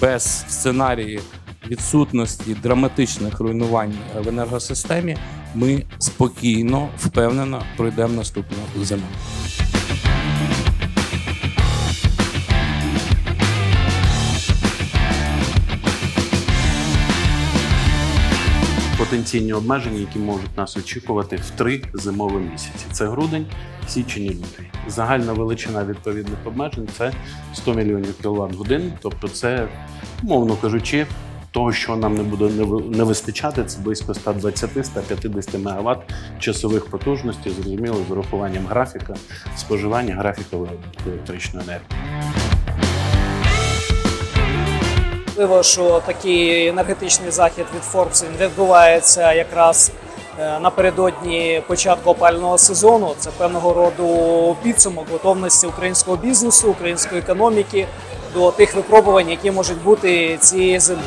без сценарії відсутності драматичних руйнувань в енергосистемі, ми спокійно, впевнено пройдемо наступну зиму. Потенційні обмеження, які можуть нас очікувати в три зимові місяці. Це грудень, січень і лютий. Загальна величина відповідних обмежень це 100 мільйонів кіловат годин. Тобто, це, мовно кажучи, того, що нам не буде не ви- не вистачати, це близько 120-150 МВт часових потужностей, зрозуміло, з урахуванням графіка споживання графіка електричної енергії. Важливо, що такий енергетичний захід від Forbes він відбувається якраз е, напередодні початку опального сезону. Це певного роду підсумок готовності українського бізнесу, української економіки до тих випробувань, які можуть бути цієї зими.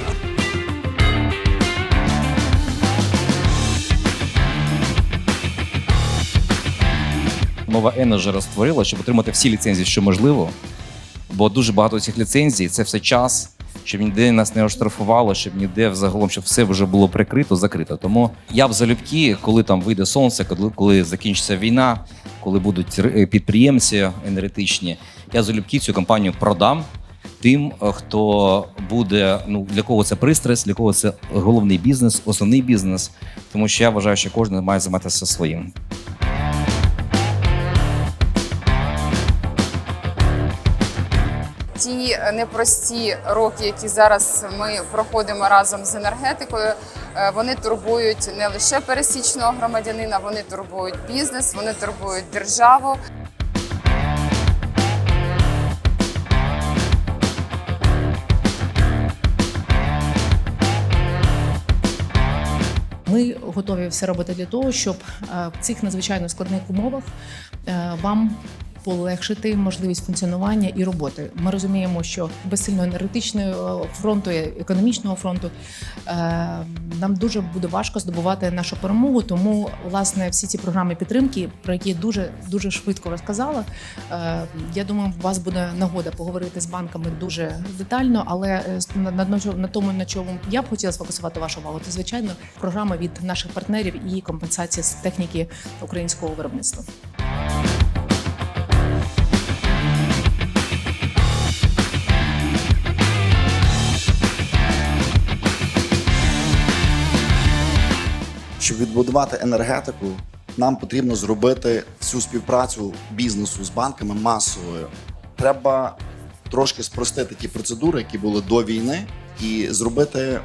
Нова Energy створила, щоб отримати всі ліцензії, що можливо. Бо дуже багато цих ліцензій це все час, щоб ніде нас не оштрафувало, щоб ніде взагалом, щоб все вже було прикрито, закрито. Тому я б залюбки, коли там вийде сонце, коли, коли закінчиться війна, коли будуть р- підприємці енергетичні, я залюбки цю компанію продам. Тим, е, хто буде, ну для кого це пристрасть, для кого це головний бізнес, основний бізнес, тому що я вважаю, що кожен має займатися своїм. Ті непрості роки, які зараз ми проходимо разом з енергетикою, е, вони турбують не лише пересічного громадянина, вони турбують бізнес, вони турбують державу. Ми готові все робити для того, щоб е, в цих надзвичайно складних умовах е, вам полегшити можливість функціонування і роботи. Ми розуміємо, що без сильного енергетичного фронту, економічного фронту е, нам дуже буде важко здобувати нашу перемогу. Тому власне всі ці програми підтримки, про які дуже дуже швидко розказала. е, Я думаю, у вас буде нагода поговорити з банками дуже детально, але е, на тому, на чому я б хотіла сфокусувати вашу увагу, це звичайно програма від наших партнерів і компенсація з техніки українського виробництва. Щоб відбудувати енергетику, нам потрібно зробити всю співпрацю бізнесу з банками масовою. Треба трошки спростити ті процедури, які були до війни, і зробити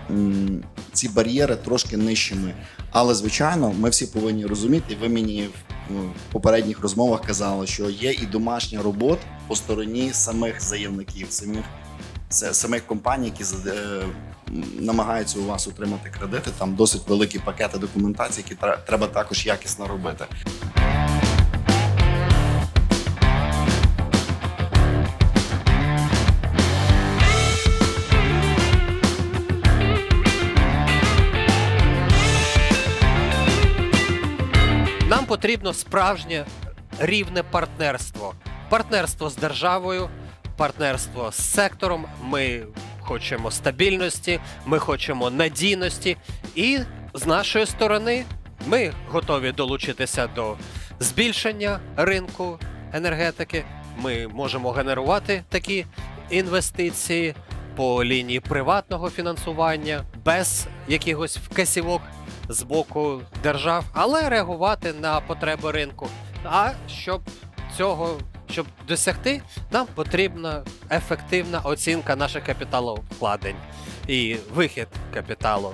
ці бар'єри трошки нижчими. Але звичайно, ми всі повинні розуміти. Ви мені ну, в попередніх розмовах казали, що є і домашня робота по стороні самих заявників, самих це самих компаній, які е, намагаються у вас отримати кредити. Там досить великі пакети документації, які треба також якісно робити. Нам потрібно справжнє рівне партнерство. Партнерство з державою, партнерство з сектором. Ми хочемо стабільності, ми хочемо надійності. І з нашої сторони ми готові долучитися до збільшення ринку енергетики. Ми можемо генерувати такі інвестиції по лінії приватного фінансування без якихось вказівок з боку держав, але реагувати на потреби ринку. А щоб цього щоб досягти, нам потрібна ефективна оцінка наших капіталовкладень і вихід капіталу